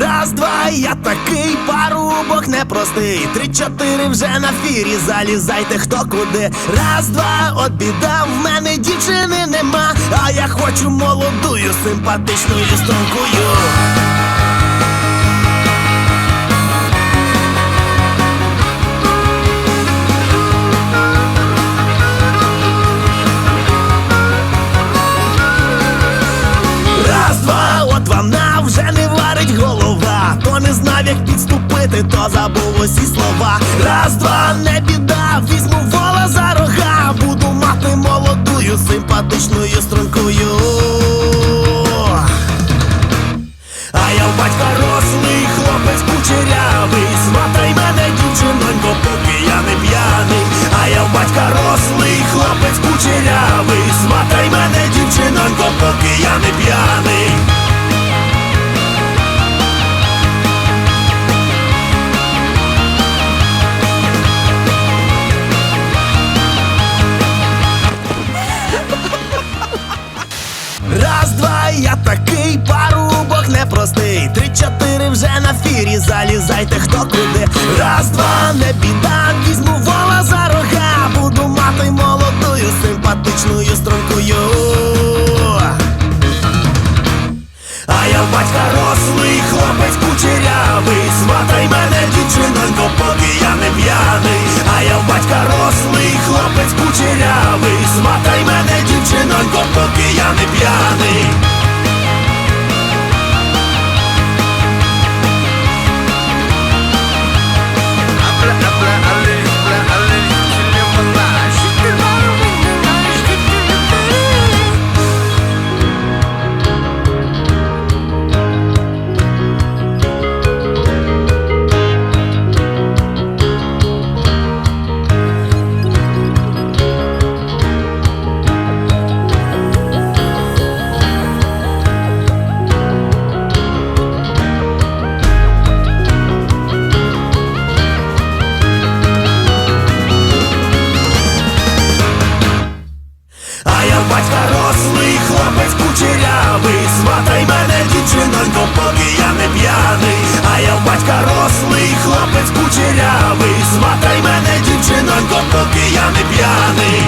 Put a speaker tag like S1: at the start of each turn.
S1: Раз, два, я такий парубок непростий. Три-чотири вже на фірі, залізайте хто куди. Раз, два, от біда, в мене дівчини нема. А я хочу молодую, симпатичною стрункою. Голова. Не знав, як підступити, то забув усі слова. Раз, два, не біда, візьму вола за рога. Буду мати молодую, симпатичною стрункою. Я такий парубок непростий. Три-чотири вже на фірі, залізайте хто куди. Раз, два, не біда, візьму вола за рога. Буду мати молодою, симпатичною стрункою. А я в батька рослий, хлопець кучерявий. Смотай мене, дівчинонько, поки я не п'яний. А я в батька рослий, хлопець кучерявий. Смотай Дорослий хлопець кучерявий, сватай мене, дівчинонько, поки я не п'яний, а я в батька рослий, хлопець кучерявий, сватай мене, дівчинонько, поки я не п'яний.